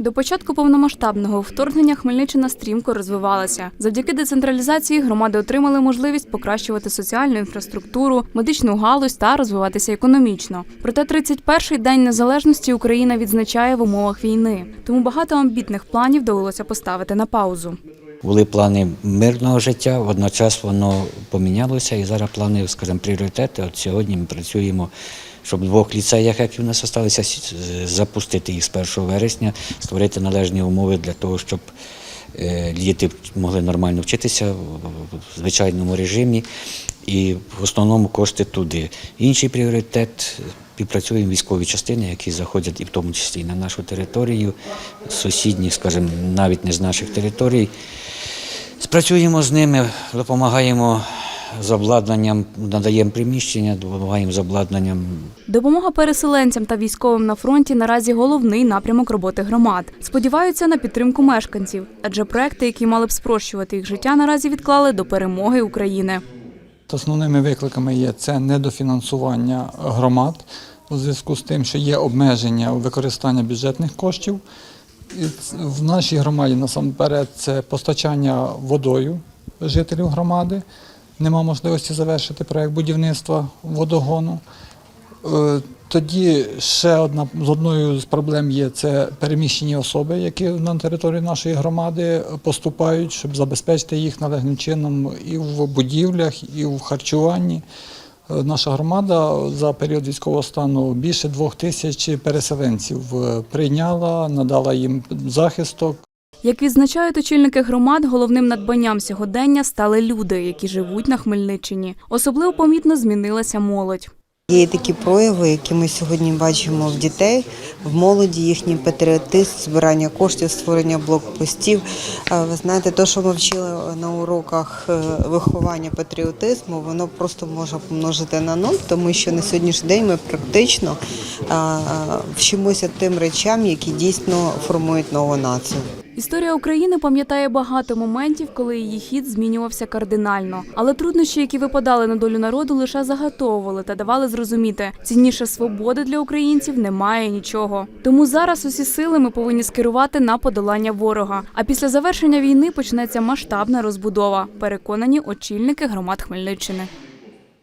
До початку повномасштабного вторгнення Хмельниччина стрімко розвивалася. Завдяки децентралізації громади отримали можливість покращувати соціальну інфраструктуру, медичну галузь та розвиватися економічно. Проте 31-й день незалежності Україна відзначає в умовах війни. Тому багато амбітних планів довелося поставити на паузу. Були плани мирного життя, водночас воно помінялося, і зараз плани, скажімо, пріоритети. От сьогодні ми працюємо, щоб в двох ліцеях, які в нас залишилися, запустити їх з 1 вересня, створити належні умови для того, щоб е, діти могли нормально вчитися в звичайному режимі. І в основному кошти туди. Інший пріоритет співпрацюємо військові частини, які заходять і в тому числі на нашу територію, сусідніх, скажімо, навіть не з наших територій. Спрацюємо з ними, допомагаємо з обладнанням, надаємо приміщення, допомагаємо з обладнанням Допомога переселенцям та військовим на фронті наразі головний напрямок роботи громад. Сподіваються на підтримку мешканців, адже проекти, які мали б спрощувати їх життя, наразі відклали до перемоги України. Основними викликами є це недофінансування громад у зв'язку з тим, що є обмеження у використання бюджетних коштів. І в нашій громаді насамперед це постачання водою жителів громади. Нема можливості завершити проект будівництва водогону. Е, Тоді ще одна з одною з проблем є це переміщені особи, які на території нашої громади поступають, щоб забезпечити їх належним чином і в будівлях, і в харчуванні. Е, Наша громада за період військового стану більше двох тисяч переселенців е, прийняла, надала їм захисток. Як відзначають очільники громад, головним надбанням сьогодення стали люди, які живуть на Хмельниччині. Особливо помітно змінилася молодь. Є такі прояви, які ми сьогодні бачимо в дітей, в молоді, їхній патріотизм, збирання коштів, створення блокпостів. Ви знаєте, те, що ми вчили на уроках е, виховання патріотизму, воно просто може помножити на нуль, тому що на сьогоднішній день ми практично вчимося тим речам, які дійсно формують нову націю. Історія України пам'ятає багато моментів, коли її хід змінювався кардинально. Але труднощі, які випадали на долю народу, лише загатовували та давали зрозуміти, цінніше свободи для українців немає нічого. Тому зараз усі сили ми повинні скерувати на подолання ворога. А після завершення війни почнеться масштабна розбудова. Переконані очільники громад Хмельниччини.